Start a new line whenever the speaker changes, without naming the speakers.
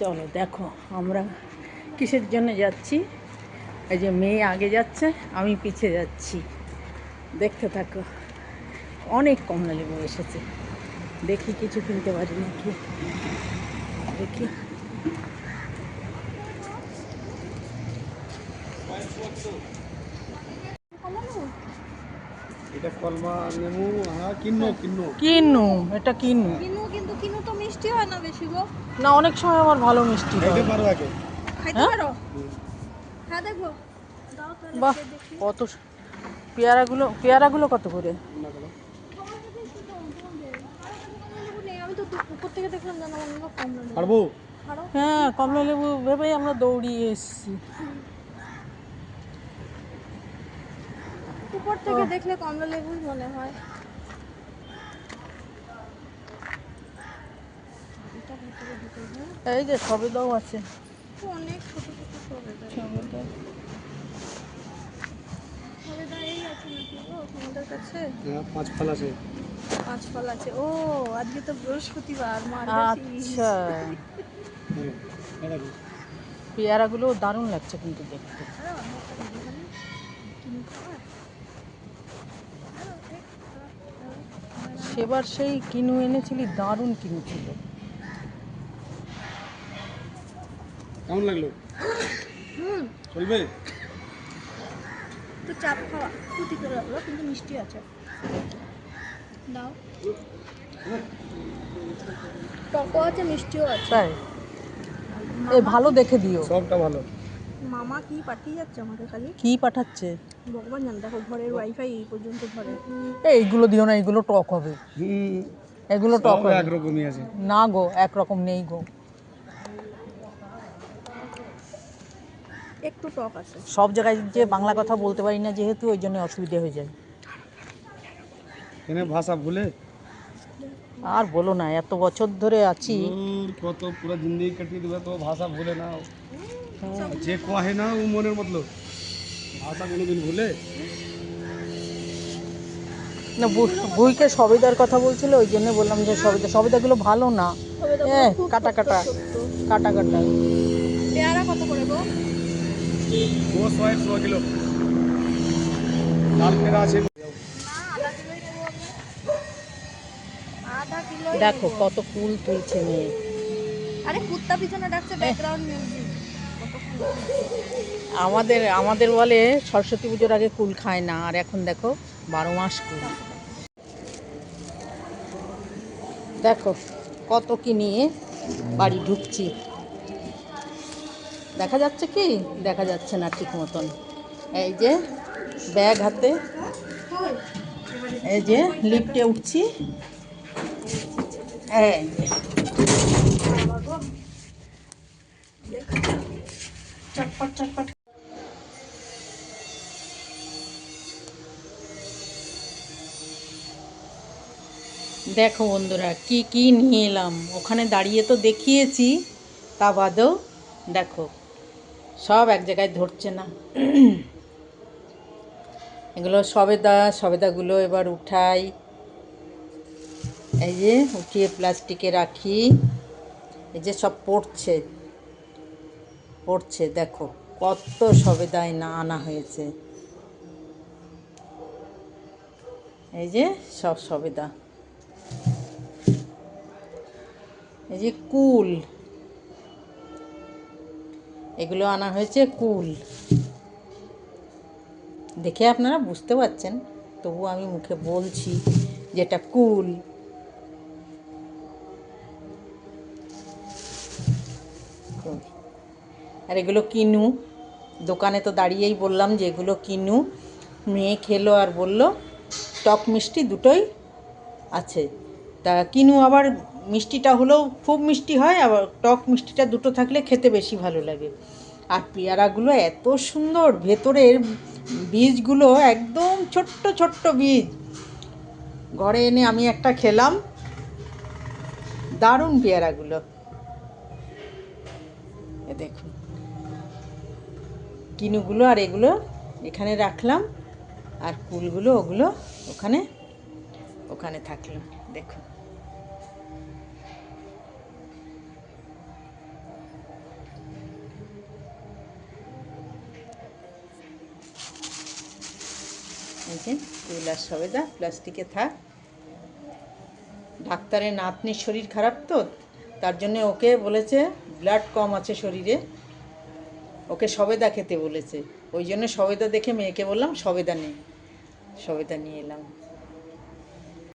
চলো দেখো আমরা কিসের জন্য যাচ্ছি? এই যে মেয়ে আগে যাচ্ছে, আমি পিছিয়ে যাচ্ছি। দেখতে থাকো। অনেক কমলা লেবু এসেছে। দেখি কিছু কিনতে পারি নাকি? দেখি।
এটা কলমা নেমু হ্যাঁ কিনো কিনো
কিনু এটা কিনু
কিনু কিন্তু কিনু তো মিষ্টি হয় না বেশি গো।
না অনেক সময় আমার ভালো মিষ্টি হয়।
খাইতে পারো আগে।
খাইতে
হ্যাঁ?
পারো? হ্যাঁ তাহলে
বাহ কত পেয়ারাগুলো পেয়ারাগুলো কত করে? হ্যাঁ কমলা লেবু ভেবেই আমরা দৌড়িয়ে এসেছি।
উপর থেকে দেখলে কমলা লেবুই মনে হয়।
এই যে সবেদাও আছে।
অনেক ছোট ছোট সবেদা
সবেদা
সবেদা এই আছে নাকি? গো তোমাদের কাছে?
হ্যাঁ পাঁচ ফল আছে।
পাঁচ ফল আছে। ও আজকে তো বৃহস্পতিবার
আচ্ছা।
হ্যাঁ,
পেয়ারাগুলো দারুণ লাগছে কিন্তু দেখতে। সেবার সেই কিনু এনেছিলি দারুণ কিনু ছিল।
কেমন লাগল? চলবে?
তো চাপ খাওয়া কুতি করে রাখল কিন্তু মিষ্টি আছে। দাও। টকও আছে মিষ্টিও আছে।
তাই? এই ভালো দেখে দিও।
সবটা ভালো।
মামা কি পাঠিয়ে যাচ্ছে আমাকে খালি?
কি পাঠাচ্ছে?
ভগবান জান দেখো ঘরের ওয়াইফাই এই পর্যন্ত ধরে
এই এইগুলো দিও না এগুলো টক হবে। এগুলো টক হবে।
একরকমই আছে।
না গো একরকম নেই গো।
একটু টক আছে।
সব জায়গায় যে বাংলা কথা বলতে পারি না যেহেতু ওই জন্য অসুবিধা হয়ে যায়।
এনে ভাষা ভুলে?
আর বলো না এত বছর ধরে আছি।
কত পুরো জিন্দগি কাটিয়ে দেবে তো ভাষা ভুলে না যে কহে না ও মনের মতলব। ভাষা কোনোদিন ভুলে?
না বুইকে সবেদার কথা বলছিল ওই জন্য বললাম যে সবেদা সবেদাগুলো ভালো না। এ কাটা কাটা। কাটা কাটা।
পেয়ারা কত করে গো?
কিলো। লাল আছে।
দেখো কত ফুল তুলছে মেয়ে।
আরে কুত্তা পিছনে ডাকছে ব্যাকগ্রাউন্ড মিউজিক কত ফুল
আমাদের আমাদের বলে সরস্বতী পুজোর আগে কুল খায় না, আর এখন দেখো বারো মাস কুল। দেখো কত কি নিয়ে বাড়ি ঢুকছি। দেখা যাচ্ছে কি? দেখা যাচ্ছে না ঠিক মতন। এই যে ব্যাগ হাতে, এই যে লিফটে উঠছি। এই চটপট চটপট। দেখো বন্ধুরা, কি কি নিয়ে এলাম? ওখানে দাঁড়িয়ে তো দেখিয়েছি, তা বাদেও দেখো, সব এক জায়গায় ধরছে না। এগুলো সবেদা, সবেদাগুলো এবার উঠাই। এই যে উঠিয়ে প্লাস্টিকে রাখি। এই যে সব পড়ছে। পড়ছে, দেখো, কত সবেদায় না আনা হয়েছে। এই যে সব সবেদা। এই যে কুল। এগুলো আনা হয়েছে কুল। দেখে আপনারা বুঝতে পারছেন, তবু আমি মুখে বলছি যেটা কুল। কুল। আর এগুলো কিনু। দোকানে তো দাঁড়িয়েই বললাম যে এগুলো কিনু। মেয়ে খেলো আর বলল, টক মিষ্টি দুটোই আছে। তা কিনু আবার মিষ্টিটা হলেও খুব মিষ্টি হয়, আবার টক মিষ্টিটা দুটো থাকলে খেতে বেশি ভালো লাগে। আর পেয়ারাগুলো এত সুন্দর, ভেতরের বীজগুলো একদম ছোট্ট ছোট্ট বীজ। ঘরে এনে আমি একটা খেলাম, দারুণ পেয়ারাগুলো। দেখুন। কিনুগুলো আর এগুলো এখানে রাখলাম আর কুলগুলো ওগুলো ওখানে ওখানে থাকল, দেখো। কুল আর সবেদা, প্লাস্টিকে থাক। ডাক্তারের নাতনির শরীর খারাপ তো, তার জন্য ওকে বলেছে, ব্লাড কম আছে শরীরে। ওকে সবেদা খেতে বলেছে। ওই জন্য সবেদা দেখে মেয়েকে বললাম, সবেদা নেই সবেদা নিয়ে এলাম।